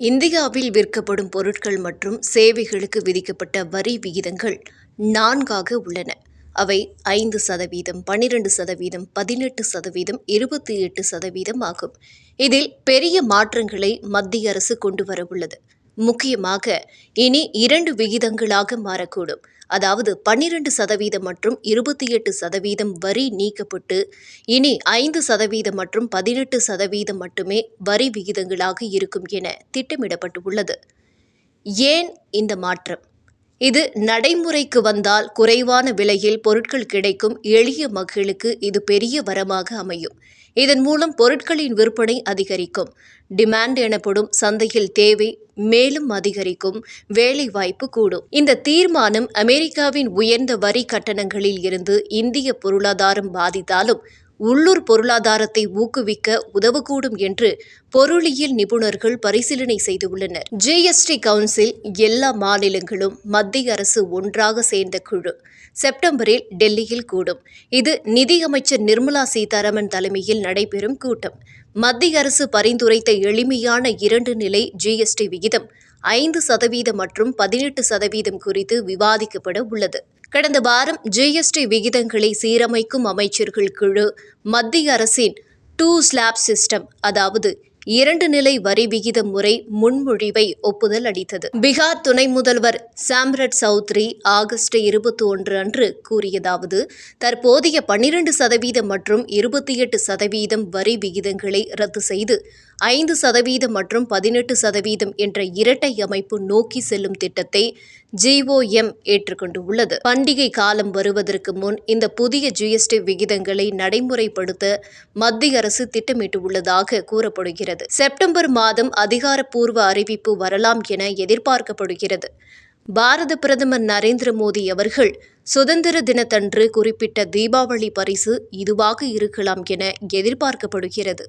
இந்தியாவில் விற்கப்படும் பொருட்கள் மற்றும் சேவைகளுக்கு விதிக்கப்பட்ட வரி விகிதங்கள் நான்காக உள்ளன. அவை ஐந்து சதவீதம் பன்னிரண்டு சதவீதம் பதினெட்டு சதவீதம் இருபத்தி எட்டு சதவீதம் ஆகும். இதில் பெரிய மாற்றங்களை மத்திய அரசு கொண்டு வரவுள்ளது முக்கியமாக இனி இரண்டு விகிதங்களாக மாறக்கூடும். அதாவது பன்னிரண்டு சதவீதம் மற்றும் இருபத்தி எட்டு சதவீதம் வரி நீக்கப்பட்டு இனி ஐந்து சதவீதம் மற்றும் பதினெட்டு சதவீதம் மட்டுமே வரி விகிதங்களாக இருக்கும் என திட்டமிடப்பட்டுள்ளது. ஏன் இந்த மாற்றம்? இது நடைமுறைக்கு வந்தால் குறைவான விலையில் பொருட்கள் கிடைக்கும் எளிய மக்களுக்கு இது பெரிய வரமாக அமையும். இதன் மூலம் பொருட்களின் விற்பனை அதிகரிக்கும். டிமாண்ட் எனப்படும் சந்தையில் தேவை மேலும் அதிகரிக்கும் வேலை வாய்ப்பு கூடும். இந்த தீர்மானம் அமெரிக்காவின் உயர்ந்த வரி கட்டணங்களில் இருந்து இந்திய பொருளாதாரம் பாதித்தாலும் உள்ளூர் பொருளாதாரத்தை ஊக்குவிக்க உதவக்கூடும் என்று பொருளியல் நிபுணர்கள் பரிசீலனை செய்துள்ளனர். ஜிஎஸ்டி கவுன்சில் எல்லா மாநிலங்களும் மத்திய அரசு ஒன்றாக சேர்ந்த குழு செப்டம்பரில் டெல்லியில் கூடும். இது நிதியமைச்சர் நிர்மலா சீதாராமன் தலைமையில் நடைபெறும் கூட்டம். மத்திய அரசு பரிந்துரைத்த எளிமையான இரண்டு நிலை ஜிஎஸ்டி விகிதம் ஐந்து சதவீதம் மற்றும் பதினெட்டு சதவீதம் குறித்து விவாதிக்கப்பட உள்ளது. கடந்த வாரம் ஜிஎஸ்டி விகிதங்களை சீரமைக்கும் அமைச்சர்கள் குழு மத்திய அரசின் டூ ஸ்லாப் சிஸ்டம் அதாவது இரண்டு நிலை வரி விகித முறை முன்மொழிவை ஒப்புதல் அளித்தது. பீகார் துணை முதல்வர் சாம்ரட் சௌத்ரி ஆகஸ்ட் இருபத்தி ஒன்று அன்று கூறியதாவது தற்போதைய பன்னிரண்டு சதவீதம் மற்றும் இருபத்தி எட்டு சதவீதம் வரி விகிதங்களை ரத்து செய்து ஐந்து சதவீதம் மற்றும் பதினெட்டு சதவீதம் என்ற இரட்டை அமைப்பு நோக்கி செல்லும் திட்டத்தை ஜிஓஎம் ஏற்றுக்கொண்டுள்ளது. பண்டிகை காலம் வருவதற்கு முன் இந்த புதிய ஜிஎஸ்டி விகிதங்களை நடைமுறைப்படுத்த மத்திய அரசு திட்டமிட்டுள்ளதாக கூறப்படுகிறது. செப்டம்பர் மாதம் அதிகாரப்பூர்வ அறிவிப்பு வரலாம் என எதிர்பார்க்கப்படுகிறது. பாரத பிரதமர் நரேந்திர மோடி அவர்கள் சுதந்திர தினத்தன்று குறிப்பிட்ட தீபாவளி பரிசு இதுவாக இருக்கலாம் என எதிர்பார்க்கப்படுகிறது.